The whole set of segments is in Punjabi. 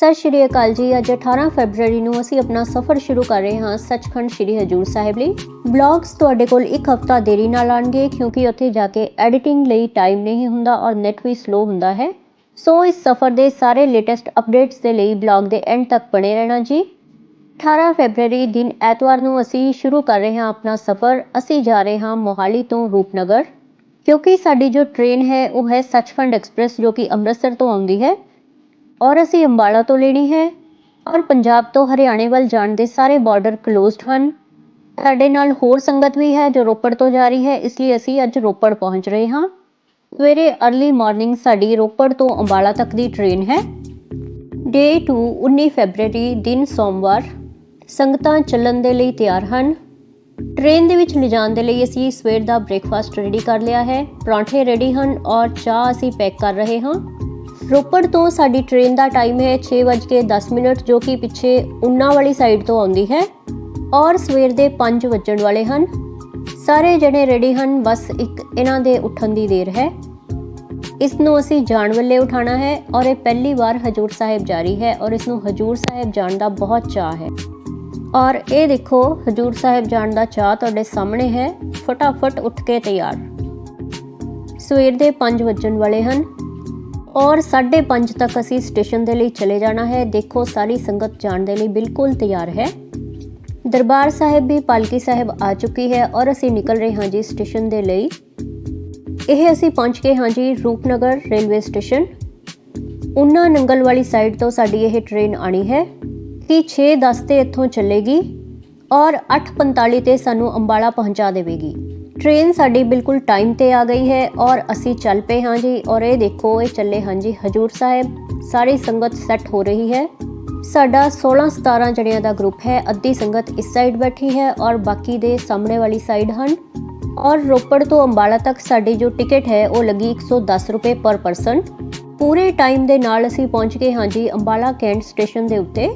ਸਤਿ ਸ਼੍ਰੀ ਅਕਾਲ ਜੀ। ਅੱਜ 18 ਫਰਵਰੀ ਨੂੰ ਅਸੀਂ ਆਪਣਾ ਸਫ਼ਰ ਸ਼ੁਰੂ ਕਰ ਰਹੇ ਹਾਂ ਸੱਚਖੰਡ ਸ਼੍ਰੀ ਹਜੂਰ ਸਾਹਿਬ ਲਈ। ਬਲੌਗਸ ਤੁਹਾਡੇ ਕੋਲ ਇੱਕ ਹਫਤਾ ਦੇਰੀ ਨਾਲ ਆਣਗੇ ਕਿਉਂਕਿ ਉੱਥੇ ਜਾ ਕੇ ਐਡੀਟਿੰਗ ਲਈ ਟਾਈਮ ਨਹੀਂ ਹੁੰਦਾ ਔਰ ਨੈਟ ਵੀ ਸਲੋ ਹੁੰਦਾ ਹੈ। ਸੋ ਇਸ ਸਫ਼ਰ ਦੇ ਸਾਰੇ ਲੇਟੈਸਟ ਅਪਡੇਟਸ ਦੇ ਲਈ ਬਲੌਗ ਦੇ ਐਂਡ ਤੱਕ ਬਣੇ ਰਹਿਣਾ ਜੀ। 18 ਫਰਵਰੀ ਦਿਨ ਐਤਵਾਰ ਨੂੰ ਅਸੀਂ ਸ਼ੁਰੂ ਕਰ ਰਹੇ ਹਾਂ ਆਪਣਾ ਸਫ਼ਰ। ਅਸੀਂ ਜਾ ਰਹੇ ਹਾਂ ਮੋਹਾਲੀ ਤੋਂ ਰੂਪਨਗਰ। ਕਿਉਂਕਿ ਸਾਡੀ ਜੋ ਟ੍ਰੇਨ ਹੈ, ਉਹ ਹੈ ਸੱਚਖੰਡ ਐਕਸਪ੍ਰੈਸ ਜੋ ਕਿ ਅੰਮ੍ਰਿਤਸਰ ਤੋਂ ਆਉਂਦੀ ਹੈ। ਔਰ ਅਸੀਂ ਅੰਬਾਲਾ ਤੋਂ ਲੈਣੀ ਹੈ ਔਰ ਪੰਜਾਬ ਤੋਂ ਹਰਿਆਣੇ ਵੱਲ ਜਾਣ ਦੇ ਸਾਰੇ ਬਾਰਡਰ ਕਲੋਜ਼ਡ ਹਨ। ਸਾਡੇ ਨਾਲ ਹੋਰ ਸੰਗਤ ਵੀ ਹੈ ਜੋ ਰੋਪੜ ਤੋਂ ਜਾ ਰਹੀ ਹੈ, ਇਸ ਲਈ ਅਸੀਂ ਅੱਜ ਰੋਪੜ ਪਹੁੰਚ ਰਹੇ ਹਾਂ। ਸਵੇਰੇ अर्ਲੀ ਮਾਰਨਿੰਗ ਸਾਡੀ ਰੋਪੜ ਤੋਂ ਅੰਬਾਲਾ ਤੱਕ ਦੀ ਟ੍ਰੇਨ ਹੈ। ਡੇ 2 19 ਫਰਵਰੀ ਦਿਨ ਸੋਮਵਾਰ, ਸੰਗਤਾਂ ਚੱਲਣ ਦੇ ਲਈ ਤਿਆਰ ਹਨ। ਟ੍ਰੇਨ ਦੇ ਵਿੱਚ ਲਿਜਾਣ ਦੇ ਲਈ ਅਸੀਂ ਸਵੇਰ ਦਾ ਬ੍ਰੇਕਫਾਸਟ ਰੈਡੀ ਕਰ ਲਿਆ ਹੈ, ਪਰਾਂਠੇ ਰੈਡੀ ਹਨ ਔਰ ਚਾਹ ਅਸੀਂ ਪੈਕ ਕਰ ਰਹੇ ਹਾਂ। ਰੋਪੜ ਤੋਂ ਸਾਡੀ ਟ੍ਰੇਨ ਦਾ ਟਾਈਮ ਹੈ 6:10 ਮਿੰਟ, ਜੋ ਕਿ ਪਿੱਛੇ ਉਨਾ ਵਾਲੀ ਸਾਈਡ ਤੋਂ ਆਉਂਦੀ ਹੈ ਔਰ ਸਵੇਰ ਦੇ 5 ਵੱਜਣ ਵਾਲੇ ਹਨ। ਸਾਰੇ ਜਣੇ ਰੈਡੀ ਹਨ, ਬਸ ਇੱਕ ਇਹਨਾਂ ਦੇ ਉੱਠਣ ਦੀ ਦੇਰ ਹੈ। ਇਸ ਨੂੰ ਅਸੀਂ ਜਾਣ ਵੇਲੇ ਉਠਾਣਾ ਹੈ ਔਰ ਇਹ ਪਹਿਲੀ ਵਾਰ ਹਜੂਰ ਸਾਹਿਬ ਜਾਰੀ ਹੈ ਔਰ ਇਸ ਨੂੰ ਹਜੂਰ ਸਾਹਿਬ ਜਾਣ ਦਾ ਬਹੁਤ ਚਾਹ ਹੈ। ਔਰ ਇਹ ਦੇਖੋ, ਹਜੂਰ ਸਾਹਿਬ ਜਾਣ ਦਾ ਚਾਹ ਤੁਹਾਡੇ ਸਾਹਮਣੇ ਹੈ। ਫਟਾਫਟ ਉੱਠ ਕੇ ਤਿਆਰ। ਸਵੇਰ ਦੇ 5 ਵੱਜਣ ਵਾਲੇ ਹਨ। ਔਰ 5:30 ਤੱਕ ਅਸੀਂ ਸਟੇਸ਼ਨ ਦੇ ਲਈ ਚਲੇ ਜਾਣਾ ਹੈ। ਦੇਖੋ, ਸਾਰੀ ਸੰਗਤ ਜਾਣ ਦੇ ਲਈ ਬਿਲਕੁਲ ਤਿਆਰ ਹੈ। ਦਰਬਾਰ ਸਾਹਿਬ ਵੀ ਪਾਲਕੀ ਸਾਹਿਬ ਆ ਚੁੱਕੀ ਹੈ ਔਰ ਅਸੀਂ ਨਿਕਲ ਰਹੇ ਹਾਂ ਜੀ ਸਟੇਸ਼ਨ ਦੇ ਲਈ। ਇਹ ਅਸੀਂ ਪਹੁੰਚ ਗਏ ਹਾਂ ਜੀ ਰੂਪਨਗਰ ਰੇਲਵੇ ਸਟੇਸ਼ਨ। ਉਨਾ ਨੰਗਲ ਵਾਲੀ ਸਾਈਡ ਤੋਂ ਸਾਡੀ ਇਹ ਟ੍ਰੇਨ ਆਣੀ ਹੈ। ਕਿ 6:10 ਤੇ ਇੱਥੋਂ ਚੱਲੇਗੀ ਔਰ 8:45 ਤੇ ਸਾਨੂੰ ਅੰਬਾਲਾ ਪਹੁੰਚਾ ਦੇਵੇਗੀ। ਟ੍ਰੇਨ ਸਾਡੀ ਬਿਲਕੁਲ ਟਾਈਮ ਤੇ ਆ ਗਈ ਹੈ ਔਰ ਅਸੀਂ ਚੱਲ ਪਏ ਹਾਂ ਜੀ ਔਰ ਇਹ ਦੇਖੋ, ਇਹ ਚੱਲੇ ਹਾਂ ਜੀ ਹਜੂਰ ਸਾਹਿਬ। ਸਾਰੀ ਸੰਗਤ ਸੈੱਟ ਹੋ ਰਹੀ ਹੈ। ਸਾਡਾ 16 17 ਜਣਿਆਂ ਦਾ ਗਰੁੱਪ ਹੈ। ਅੱਧੀ ਸੰਗਤ ਇਸ ਸਾਈਡ ਬੈਠੀ ਹੈ ਔਰ ਬਾਕੀ ਦੇ ਸਾਹਮਣੇ ਵਾਲੀ ਸਾਈਡ ਹਨ। ਔਰ ਰੋਪੜ ਤੋਂ ਅੰਬਾਲਾ ਤੱਕ ਸਾਡੀ ਜੋ ਟਿਕਟ ਹੈ, ਉਹ ਲੱਗੀ 110 ਰੁਪਏ ਪਰ ਪਰਸਨ ਪੂਰੇ ਟਾਈਮ ਦੇ ਨਾਲ ਅਸੀਂ ਪਹੁੰਚ ਗਏ ਹਾਂ ਜੀ ਅੰਬਾਲਾ ਕੈਂਟ ਸਟੇਸ਼ਨ ਦੇ ਉੱਤੇ।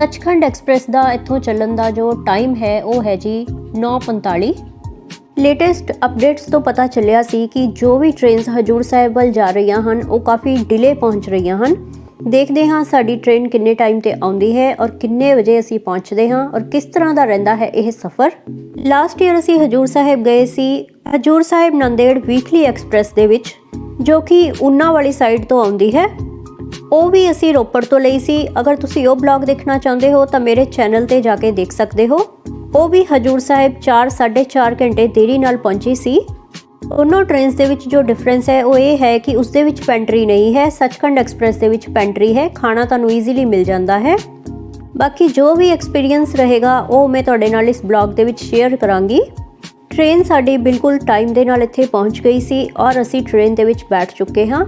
ਸੱਚਖੰਡ ਐਕਸਪ੍ਰੈਸ ਦਾ ਇੱਥੋਂ ਚੱਲਣ ਦਾ ਜੋ ਟਾਈਮ ਹੈ, ਉਹ ਹੈ ਜੀ 9:45 ਲੇਟੈਸਟ ਅਪਡੇਟਸ ਤੋਂ ਪਤਾ ਚੱਲਿਆ ਸੀ ਕਿ ਜੋ ਵੀ ਟ੍ਰੇਨਸ ਹਜੂਰ ਸਾਹਿਬ ਵੱਲ ਜਾ ਰਹੀਆਂ ਹਨ, ਉਹ ਕਾਫੀ ਡਿਲੇ ਪਹੁੰਚ ਰਹੀਆਂ ਹਨ। ਦੇਖਦੇ ਹਾਂ ਸਾਡੀ ਟ੍ਰੇਨ ਕਿੰਨੇ ਟਾਈਮ ਤੇ ਆਉਂਦੀ ਹੈ ਔਰ ਕਿੰਨੇ ਵਜੇ ਅਸੀਂ ਪਹੁੰਚਦੇ ਹਾਂ ਔਰ ਕਿਸ ਤਰ੍ਹਾਂ ਦਾ ਰਹਿੰਦਾ ਹੈ ਇਹ ਸਫ਼ਰ। ਲਾਸਟ ਈਅਰ ਅਸੀਂ ਹਜੂਰ ਸਾਹਿਬ ਗਏ ਸੀ, ਹਜੂਰ ਸਾਹਿਬ ਨੰਦੇੜ ਵੀਕਲੀ ਐਕਸਪ੍ਰੈਸ ਦੇ ਵਿੱਚ, ਜੋ ਕਿ ਉਨਾ ਵਾਲੀ ਸਾਈਡ ਤੋਂ ਆਉਂਦੀ ਹੈ। ਉਹ ਵੀ ਅਸੀਂ ਰੋਪੜ ਤੋਂ ਲਈ ਸੀ। ਅਗਰ ਤੁਸੀਂ ਉਹ ਬਲੌਗ ਦੇਖਣਾ ਚਾਹੁੰਦੇ ਹੋ ਤਾਂ ਮੇਰੇ ਚੈਨਲ ਤੇ ਜਾ ਕੇ ਦੇਖ ਸਕਦੇ ਹੋ। ਉਹ ਵੀ ਹਜੂਰ ਸਾਹਿਬ 4 4.5 ਘੰਟੇ ਦੇਰੀ ਨਾਲ ਪਹੁੰਚੀ ਸੀ। ਉਹਨਾਂ ਟ੍ਰੇਨਸ ਦੇ ਵਿੱਚ ਜੋ ਡਿਫਰੈਂਸ ਹੈ, ਉਹ ਇਹ ਹੈ ਕਿ ਉਸ ਦੇ ਵਿੱਚ ਪੈਂਟਰੀ ਨਹੀਂ ਹੈ, ਸੱਚਖੰਡ ਐਕਸਪ੍ਰੈਸ ਦੇ ਵਿੱਚ ਪੈਂਟਰੀ ਹੈ, ਖਾਣਾ ਤੁਹਾਨੂੰ ਈਜ਼ੀਲੀ ਮਿਲ ਜਾਂਦਾ ਹੈ। ਬਾਕੀ ਜੋ ਵੀ ਐਕਸਪੀਰੀਅੰਸ ਰਹੇਗਾ, ਉਹ ਮੈਂ ਤੁਹਾਡੇ ਨਾਲ ਇਸ ਬਲੌਗ ਦੇ ਵਿੱਚ ਸ਼ੇਅਰ ਕਰਾਂਗੀ। ਟ੍ਰੇਨ ਸਾਡੀ ਬਿਲਕੁਲ ਟਾਈਮ ਦੇ ਨਾਲ ਇੱਥੇ ਪਹੁੰਚ ਗਈ ਸੀ ਔਰ ਅਸੀਂ ਟ੍ਰੇਨ ਦੇ ਵਿੱਚ ਬੈਠ ਚੁੱਕੇ ਹਾਂ।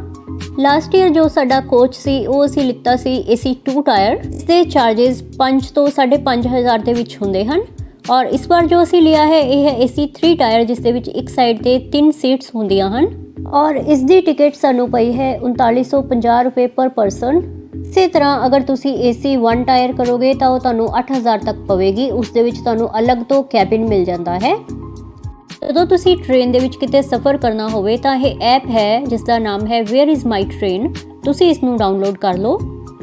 ਲਾਸਟ ਈਅਰ ਜੋ ਸਾਡਾ ਕੋਚ ਸੀ, ਉਹ ਅਸੀਂ ਲਿੱਤਾ ਸੀ AC 2 ਟਾਇਰ ਇਸ ਦੇ ਚਾਰजेस 5 ਤੋਂ 5500 ਦੇ ਵਿੱਚ ਹੁੰਦੇ ਹਨ। ਔਰ ਇਸ ਵਾਰ ਜੋ ਅਸੀਂ ਲਿਆ ਹੈ, ਇਹ ਹੈ AC 3 ਟਾਇਰ ਜਿਸ ਦੇ ਵਿੱਚ ਇੱਕ ਸਾਈਡ ਤੇ 3 ਸੀਟਸ ਹੁੰਦੀਆਂ ਹਨ। ਔਰ ਇਸ ਦੀ ਟਿਕਟ ਸਾਨੂੰ ਪਈ ਹੈ 3950 ਰੁਪਏ ਪਰ ਪਰਸਨ ਇਸੇ ਤਰ੍ਹਾਂ ਅਗਰ ਤੁਸੀਂ AC 1 ਟਾਇਰ ਕਰੋਗੇ, ਤਾਂ ਉਹ ਤੁਹਾਨੂੰ 8000 ਤੱਕ ਪਵੇਗੀ। ਉਸ ਦੇ ਵਿੱਚ ਤੁਹਾਨੂੰ ਅਲੱਗ ਤੋਂ ਕੈਬਿਨ ਮਿਲ ਜਾਂਦਾ ਹੈ। ਜਦੋਂ ਤੁਸੀਂ ਟ੍ਰੇਨ ਦੇ ਵਿੱਚ ਕਿਤੇ ਸਫ਼ਰ ਕਰਨਾ ਹੋਵੇ, ਤਾਂ ਇਹ ਐਪ ਹੈ ਜਿਸ ਦਾ ਨਾਮ ਹੈ ਵੇਅਰ ਇਜ਼ ਮਾਈ ਟ੍ਰੇਨ ਤੁਸੀਂ ਇਸ ਨੂੰ ਡਾਊਨਲੋਡ ਕਰ ਲਓ।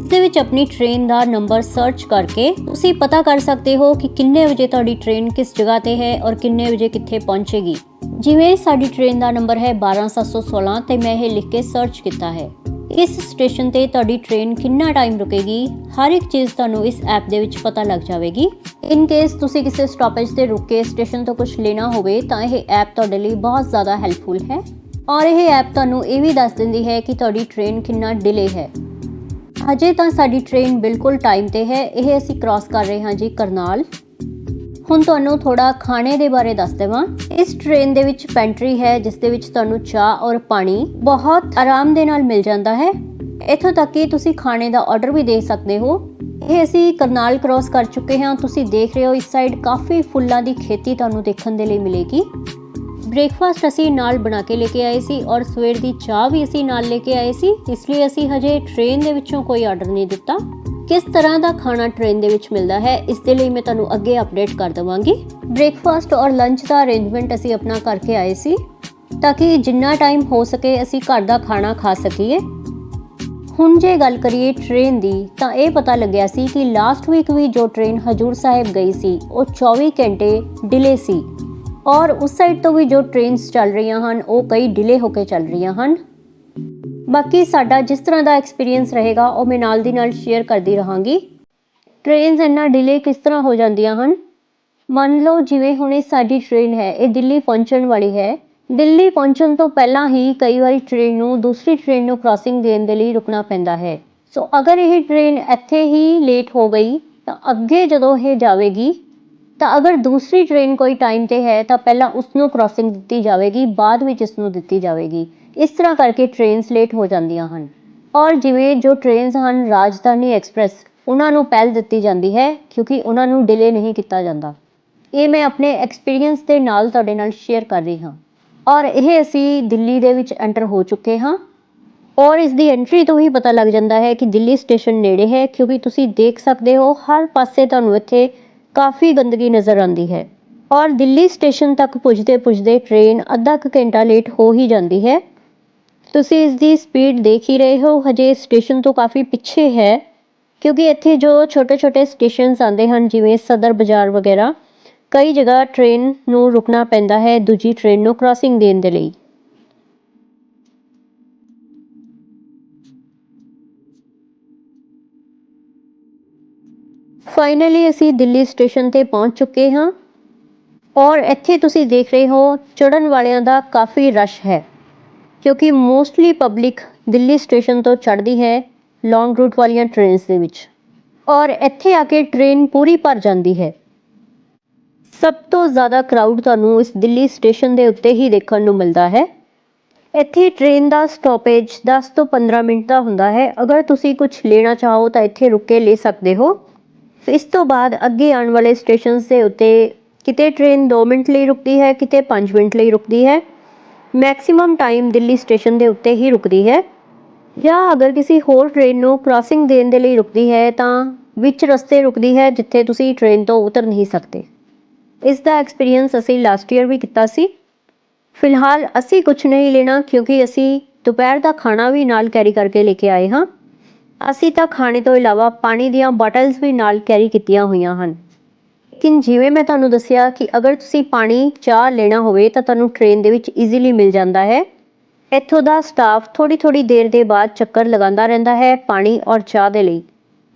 ਦੇ ਵਿੱਚ ਆਪਣੀ ਟ੍ਰੇਨ ਦਾ ਨੰਬਰ ਸਰਚ ਕਰਕੇ ਤੁਸੀਂ ਪਤਾ ਕਰ ਸਕਦੇ ਹੋ ਕਿ ਕਿੰਨੇ ਵਜੇ ਤੁਹਾਡੀ ਟ੍ਰੇਨ ਕਿਸ ਜਗ੍ਹਾ ਤੇ ਹੈ ਔਰ ਕਿੰਨੇ ਵਜੇ ਕਿੱਥੇ ਪਹੁੰਚੇਗੀ। ਜਿਵੇਂ ਸਾਡੀ ਟ੍ਰੇਨ ਦਾ ਨੰਬਰ ਹੈ 12716 ਤੇ ਮੈਂ ਇਹ ਲਿਖ ਕੇ ਸਰਚ ਕੀਤਾ ਹੈ। ਇਸ ਸਟੇਸ਼ਨ ਤੇ ਤੁਹਾਡੀ ਟ੍ਰੇਨ ਕਿੰਨਾ ਟਾਈਮ ਰੁਕੇਗੀ? ਹਰ ਇੱਕ ਚੀਜ਼ ਤੁਹਾਨੂੰ ਇਸ ਐਪ ਦੇ ਵਿੱਚ ਪਤਾ ਲੱਗ ਜਾਵੇਗੀ। ਇਨ ਕੇਸ ਤੁਸੀਂ ਕਿਸੇ ਸਟਾਪੇਜ ਤੇ ਰੁਕ ਕੇ ਸਟੇਸ਼ਨ ਤੋਂ ਕੁਝ ਲੈਣਾ ਹੋਵੇ ਤਾਂ ਇਹ ਐਪ ਤੁਹਾਡੇ ਲਈ ਬਹੁਤ ਜ਼ਿਆਦਾ ਹੈਲਪਫੁਲ ਹੈ। ਔਰ ਇਹ ਐਪ ਤੁਹਾਨੂੰ ਇਹ ਵੀ ਦੱਸ ਦਿੰਦੀ ਹੈ ਕਿ ਤੁਹਾਡੀ ਟ੍ਰੇਨ ਕਿੰਨਾ ਡਿਲੇ ਹੈ। ਹਜੇ ਤਾਂ ਸਾਡੀ ਟ੍ਰੇਨ ਬਿਲਕੁਲ ਟਾਈਮ ਤੇ ਹੈ, ਇਹ ਅਸੀਂ ਕ੍ਰਾਸ ਕਰ ਰਹੇ ਹਾਂ ਜੀ ਕਰਨਾਲ। ਹੁਣ ਤੁਹਾਨੂੰ ਥੋੜਾ ਖਾਣੇ ਦੇ ਬਾਰੇ ਦੱਸ ਦੇਵਾਂ। ਇਸ ਟ੍ਰੇਨ ਦੇ ਵਿੱਚ ਪੈਂਟਰੀ ਹੈ, ਜਿਸ ਦੇ ਵਿੱਚ ਤੁਹਾਨੂੰ ਚਾਹ ਔਰ ਪਾਣੀ ਬਹੁਤ ਆਰਾਮ ਦੇ ਨਾਲ ਮਿਲ ਜਾਂਦਾ ਹੈ। ਇੱਥੋਂ ਤੱਕ ਕਿ ਤੁਸੀਂ ਖਾਣੇ ਦਾ ਆਰਡਰ ਵੀ ਦੇ ਸਕਦੇ ਹੋ। ਇਹ ਅਸੀਂ ਕਰਨਾਲ ਕ੍ਰਾਸ ਕਰ ਚੁੱਕੇ ਹਾਂ। ਤੁਸੀਂ ਦੇਖ ਰਹੇ ਹੋ, ਇਸ ਸਾਈਡ ਕਾਫੀ ਫੁੱਲਾਂ ਦੀ ਖੇਤੀ ਤੁਹਾਨੂੰ ਦੇਖਣ ਦੇ ਲਈ ਮਿਲੇਗੀ। ਬ੍ਰੇਕਫਾਸਟ ਅਸੀਂ ਨਾਲ ਬਣਾ ਕੇ ਲੈ ਕੇ ਆਏ ਸੀ ਔਰ ਸਵੇਰ ਦੀ ਚਾਹ ਵੀ ਅਸੀਂ ਨਾਲ ਲੈ ਕੇ ਆਏ ਸੀ, ਇਸ ਲਈ ਅਸੀਂ ਹਜੇ ਟ੍ਰੇਨ ਦੇ ਵਿੱਚੋਂ ਕੋਈ ਆਰਡਰ ਨਹੀਂ ਦਿੱਤਾ। ਕਿਸ ਤਰ੍ਹਾਂ ਦਾ ਖਾਣਾ ਟ੍ਰੇਨ ਦੇ ਵਿੱਚ ਮਿਲਦਾ ਹੈ, ਇਸ ਦੇ ਲਈ ਮੈਂ ਤੁਹਾਨੂੰ ਅੱਗੇ ਅਪਡੇਟ ਕਰ ਦਵਾਂਗੀ। ਬ੍ਰੇਕਫਾਸਟ ਔਰ ਲੰਚ ਦਾ ਅਰੇਂਜਮੈਂਟ ਅਸੀਂ ਆਪਣਾ ਕਰਕੇ ਆਏ ਸੀ, ਤਾਂ ਕਿ ਜਿੰਨਾ ਟਾਈਮ ਹੋ ਸਕੇ ਅਸੀਂ ਘਰ ਦਾ ਖਾਣਾ ਖਾ ਸਕੀਏ। ਹੁਣ ਜੇ ਗੱਲ ਕਰੀਏ ਟ੍ਰੇਨ ਦੀ, ਤਾਂ ਇਹ ਪਤਾ ਲੱਗਿਆ ਸੀ ਕਿ ਲਾਸਟ ਵੀਕ ਵੀ ਜੋ ਟ੍ਰੇਨ ਹਜੂਰ ਸਾਹਿਬ ਗਈ ਸੀ, ਉਹ 24 ਘੰਟੇ ਡਿਲੇ ਸੀ। ਔਰ ਉਸ ਸਾਈਡ ਤੋਂ ਵੀ ਜੋ ਟ੍ਰੇਨਸ ਚੱਲ ਰਹੀਆਂ ਹਨ, ਉਹ ਕਈ ਡਿਲੇ ਹੋ ਕੇ ਚੱਲ ਰਹੀਆਂ ਹਨ। ਬਾਕੀ ਸਾਡਾ ਜਿਸ ਤਰ੍ਹਾਂ ਦਾ ਐਕਸਪੀਰੀਅੰਸ ਰਹੇਗਾ, ਉਹ ਮੈਂ ਨਾਲ ਦੀ ਨਾਲ ਸ਼ੇਅਰ ਕਰਦੀ ਰਹਾਂਗੀ। ਟ੍ਰੇਨਸ ਇੰਨਾ ਡਿਲੇ ਕਿਸ ਤਰ੍ਹਾਂ ਹੋ ਜਾਂਦੀਆਂ ਹਨ? ਮੰਨ ਲਓ ਜਿਵੇਂ ਹੁਣੇ ਸਾਡੀ ਟ੍ਰੇਨ ਹੈ, ਇਹ ਦਿੱਲੀ ਪਹੁੰਚਣ ਵਾਲੀ ਹੈ। ਦਿੱਲੀ ਪਹੁੰਚਣ ਤੋਂ ਪਹਿਲਾਂ ਹੀ ਕਈ ਵਾਰੀ ਟ੍ਰੇਨ ਨੂੰ ਦੂਸਰੀ ਟ੍ਰੇਨ ਨੂੰ ਕ੍ਰਾਸਿੰਗ ਦੇਣ ਦੇ ਲਈ ਰੁਕਣਾ ਪੈਂਦਾ ਹੈ। ਸੋ ਅਗਰ ਇਹ ਟ੍ਰੇਨ ਇੱਥੇ ਹੀ ਲੇਟ ਹੋ ਗਈ, ਤਾਂ ਅੱਗੇ ਜਦੋਂ ਇਹ ਜਾਵੇਗੀ ਤਾਂ ਅਗਰ ਦੂਸਰੀ ਟ੍ਰੇਨ ਕੋਈ ਟਾਈਮ ਤੇ ਹੈ, ਤਾਂ ਪਹਿਲਾਂ ਉਸਨੂੰ ਨੂੰ ਦਿੱਤੀ ਜਾਵੇਗੀ, ਬਾਅਦ ਵਿੱਚ ਇਸਨੂੰ ਦਿੱਤੀ ਜਾਵੇਗੀ। ਇਸ ਤਰ੍ਹਾਂ ਕਰਕੇ ਟ੍ਰੇਨਸ ਲੇਟ ਹੋ ਜਾਂਦੀਆਂ ਹਨ। ਔਰ ਜਿਵੇਂ ਜੋ ਟ੍ਰੇਨਸ ਹਨ, ਰਾਜਧਾਨੀ ਐਕਸਪ੍ਰੈਸ ਉਹਨਾਂ ਨੂੰ ਪਹਿਲ ਦਿੱਤੀ ਜਾਂਦੀ ਹੈ, ਕਿਉਂਕਿ ਉਹਨਾਂ ਨੂੰ ਡਿਲੇ ਨਹੀਂ ਕੀਤਾ ਜਾਂਦਾ। ਇਹ ਮੈਂ ਆਪਣੇ ਐਕਸਪੀਰੀਅੰਸ ਦੇ ਨਾਲ ਤੁਹਾਡੇ ਨਾਲ ਸ਼ੇਅਰ ਕਰ ਰਹੀ ਹਾਂ। ਔਰ ਇਹ ਅਸੀਂ ਦਿੱਲੀ ਦੇ ਵਿੱਚ ਐਂਟਰ ਹੋ ਚੁੱਕੇ ਹਾਂ। ਔਰ ਇਸ ਦੀ ਐਂਟਰੀ ਤੋਂ ਹੀ ਪਤਾ ਲੱਗ ਜਾਂਦਾ ਹੈ ਕਿ ਦਿੱਲੀ ਸਟੇਸ਼ਨ ਨੇੜੇ ਹੈ, ਕਿਉਂਕਿ ਤੁਸੀਂ ਦੇਖ ਸਕਦੇ ਹੋ, ਹਰ ਪਾਸੇ ਤੁਹਾਨੂੰ ਇੱਥੇ ਕਾਫੀ ਗੰਦਗੀ ਨਜ਼ਰ ਆਉਂਦੀ ਹੈ। ਔਰ ਦਿੱਲੀ ਸਟੇਸ਼ਨ ਤੱਕ ਪੁੱਜਦੇ ਪੁੱਜਦੇ ਟ੍ਰੇਨ ਅੱਧਾ ਕੁ ਘੰਟਾ ਲੇਟ ਹੋ ਹੀ ਜਾਂਦੀ ਹੈ। ਤੁਸੀਂ ਇਸ ਦੀ ਸਪੀਡ ਦੇਖ ਹੀ ਰਹੇ ਹੋ, ਹਜੇ ਸਟੇਸ਼ਨ ਤੋਂ ਕਾਫੀ ਪਿੱਛੇ ਹੈ। ਕਿਉਂਕਿ ਇੱਥੇ ਜੋ ਛੋਟੇ-ਛੋਟੇ ਸਟੇਸ਼ਨਸ ਆਉਂਦੇ ਹਨ, ਜਿਵੇਂ ਸਦਰ ਬਾਜ਼ਾਰ ਵਗੈਰਾ, ਕਈ ਜਗ੍ਹਾ ਟ੍ਰੇਨ ਨੂੰ ਰੁਕਣਾ ਪੈਂਦਾ ਹੈ, ਦੂਜੀ ਟ੍ਰੇਨ ਨੂੰ ਕ੍ਰਾਸਿੰਗ ਦੇਣ ਦੇ ਲਈ। ਫਾਈਨਲੀ ਅਸੀਂ ਦਿੱਲੀ ਸਟੇਸ਼ਨ ਤੇ ਪਹੁੰਚ ਚੁੱਕੇ ਹਾਂ। ਔਰ ਇੱਥੇ ਤੁਸੀਂ ਦੇਖ ਰਹੇ ਹੋ ਚੜਨ ਵਾਲਿਆਂ ਦਾ ਕਾਫੀ ਰਸ਼ ਹੈ। ਕਿਉਂਕਿ ਮੋਸਟਲੀ ਪਬਲਿਕ ਦਿੱਲੀ ਸਟੇਸ਼ਨ ਤੋਂ ਚੜ੍ਹਦੀ ਹੈ ਲੌਂਗ ਰੂਟ ਵਾਲੀਆਂ ਟ੍ਰੇਨਸ ਦੇ ਵਿੱਚ। ਔਰ ਇੱਥੇ ਆ ਕੇ ਟ੍ਰੇਨ ਪੂਰੀ ਭਰ ਜਾਂਦੀ ਹੈ। ਸਭ ਤੋਂ ਜ਼ਿਆਦਾ ਕਰਾਊਡ ਤੁਹਾਨੂੰ ਇਸ ਦਿੱਲੀ ਸਟੇਸ਼ਨ ਦੇ ਉੱਤੇ ਹੀ ਦੇਖਣ ਨੂੰ ਮਿਲਦਾ ਹੈ। ਇੱਥੇ ਟ੍ਰੇਨ ਦਾ ਸਟਾਪੇਜ 10 ਤੋਂ 15 ਮਿੰਟ ਦਾ ਹੁੰਦਾ ਹੈ। ਅਗਰ ਤੁਸੀਂ ਕੁਝ ਲੈਣਾ ਚਾਹੋ ਤਾਂ ਇੱਥੇ ਰੁਕ ਕੇ ਲੈ ਸਕਦੇ ਹੋ। ਇਸ ਤੋਂ ਬਾਅਦ ਅੱਗੇ ਆਉਣ ਵਾਲੇ ਸਟੇਸ਼ਨਸ ਦੇ ਉੱਤੇ ਕਿਤੇ ਟ੍ਰੇਨ 2 ਮਿੰਟ ਲਈ ਰੁਕਦੀ ਹੈ, ਕਿਤੇ 5 ਮਿੰਟ ਲਈ ਰੁਕਦੀ ਹੈ। ਮੈਕਸਿਮਮ ਟਾਈਮ ਦਿੱਲੀ ਸਟੇਸ਼ਨ ਦੇ ਉੱਤੇ ਹੀ ਰੁਕਦੀ ਹੈ। ਜਾਂ ਅਗਰ ਕਿਸੇ ਹੋਰ ਟ੍ਰੇਨ ਨੂੰ ਕ੍ਰਾਸਿੰਗ ਦੇਣ ਦੇ ਲਈ ਰੁਕਦੀ ਹੈ, ਤਾਂ ਵਿੱਚ ਰਸਤੇ ਰੁਕਦੀ ਹੈ ਜਿੱਥੇ ਤੁਸੀਂ ਟ੍ਰੇਨ ਤੋਂ ਉਤਰ ਨਹੀਂ ਸਕਦੇ। ਇਸ ਦਾ ਐਕਸਪੀਰੀਅੰਸ ਅਸੀਂ ਲਾਸਟ ਈਅਰ ਵੀ ਕੀਤਾ ਸੀ। ਫਿਲਹਾਲ ਅਸੀਂ ਕੁਝ ਨਹੀਂ ਲੈਣਾ ਕਿਉਂਕਿ ਅਸੀਂ ਦੁਪਹਿਰ ਦਾ ਖਾਣਾ ਵੀ ਨਾਲ ਕੈਰੀ ਕਰਕੇ ਲੈ ਕੇ ਆਏ ਹਾਂ। ਅਸੀਂ ਤਾਂ ਖਾਣੇ ਤੋਂ ਇਲਾਵਾ ਪਾਣੀ ਦੀਆਂ ਬੋਟਲਸ ਵੀ ਨਾਲ ਕੈਰੀ ਕੀਤੀਆਂ ਹੋਈਆਂ ਹਨ। ਲੇਕਿਨ ਜਿਵੇਂ ਮੈਂ ਤੁਹਾਨੂੰ ਦੱਸਿਆ ਕਿ ਅਗਰ ਤੁਸੀਂ ਪਾਣੀ, ਚਾਹ ਲੈਣਾ ਹੋਵੇ ਤਾਂ ਤੁਹਾਨੂੰ ਟ੍ਰੇਨ ਦੇ ਵਿੱਚ ਈਜ਼ੀਲੀ ਮਿਲ ਜਾਂਦਾ ਹੈ। ਇੱਥੋਂ ਦਾ ਸਟਾਫ ਥੋੜੀ ਥੋੜੀ ਦੇਰ ਦੇ ਬਾਅਦ ਚੱਕਰ ਲਗਾਉਂਦਾ ਰਹਿੰਦਾ ਹੈ ਪਾਣੀ ਔਰ ਚਾਹ ਦੇ ਲਈ।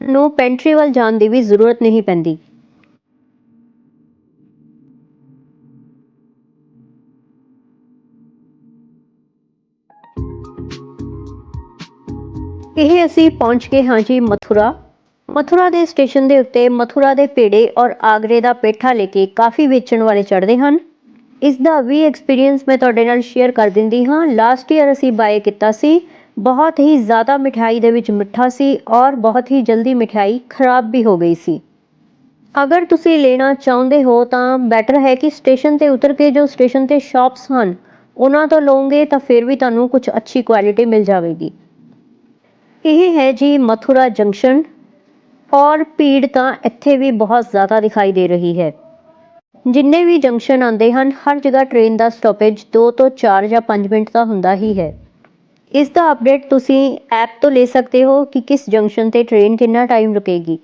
ਨੂੰ ਪੈਂਟਰੀ ਵੱਲ ਜਾਣ ਦੀ ਵੀ ਜ਼ਰੂਰਤ ਨਹੀਂ ਪੈਂਦੀ। ਇਹ ਅਸੀਂ ਪਹੁੰਚ ਗਏ ਹਾਂ ਜੀ ਮਥੁਰਾ। ਮਥੁਰਾ ਦੇ ਸਟੇਸ਼ਨ ਦੇ ਉੱਤੇ ਮਥੁਰਾ ਦੇ ਪੇੜੇ ਔਰ ਆਗਰੇ ਦਾ ਪੇਠਾ ਲੈ ਕੇ ਕਾਫੀ ਵੇਚਣ ਵਾਲੇ ਚੜ੍ਹਦੇ ਹਨ। ਇਸ ਦਾ ਵੀ ਐਕਸਪੀਰੀਅੰਸ ਮੈਂ ਤੁਹਾਡੇ ਨਾਲ ਸ਼ੇਅਰ ਕਰ ਦਿੰਦੀ ਹਾਂ। ਲਾਸਟ ਈਅਰ ਅਸੀਂ ਬਾਏ ਕੀਤਾ ਸੀ। ਬਹੁਤ ਹੀ ਜ਼ਿਆਦਾ ਮਿਠਾਈ ਦੇ ਵਿੱਚ ਮਿੱਠਾ ਸੀ ਔਰ ਬਹੁਤ ਹੀ ਜਲਦੀ ਮਿਠਾਈ ਖਰਾਬ ਵੀ ਹੋ ਗਈ ਸੀ। ਅਗਰ ਤੁਸੀਂ ਲੈਣਾ ਚਾਹੁੰਦੇ ਹੋ ਤਾਂ ਬੈਟਰ ਹੈ ਕਿ ਸਟੇਸ਼ਨ ਤੇ ਉਤਰ ਕੇ ਜੋ ਸਟੇਸ਼ਨ ਤੇ ਸ਼ਾਪਸ ਹਨ, ਉਹਨਾਂ ਤੋਂ ਲਓਗੇ ਤਾਂ ਫਿਰ ਵੀ ਤੁਹਾਨੂੰ ਕੁਝ ਅੱਛੀ ਕੁਆਲਿਟੀ ਮਿਲ ਜਾਵੇਗੀ। ਇਹ ਹੈ ਜੀ ਮਥੁਰਾ ਜੰਕਸ਼ਨ ਔਰ ਭੀੜ ਤਾਂ ਇੱਥੇ ਵੀ ਬਹੁਤ ਜ਼ਿਆਦਾ ਦਿਖਾਈ ਦੇ ਰਹੀ ਹੈ। ਜਿੰਨੇ ਵੀ ਜੰਕਸ਼ਨ ਆਉਂਦੇ ਹਨ, ਹਰ ਜਗ੍ਹਾ ਟ੍ਰੇਨ ਦਾ ਸਟਾਪੇਜ 2 ਤੋਂ 4 ਜਾਂ 5 ਮਿੰਟ ਦਾ ਹੁੰਦਾ ਹੀ ਹੈ। ਇਸ ਦਾ ਅਪਡੇਟ ਤੁਸੀਂ ਐਪ ਤੋਂ ਲੈ ਸਕਦੇ ਹੋ ਕਿ ਕਿਸ ਜੰਕਸ਼ਨ ਤੇ ਟ੍ਰੇਨ ਕਿੰਨਾ ਟਾਈਮ ਰੁਕੇਗੀ।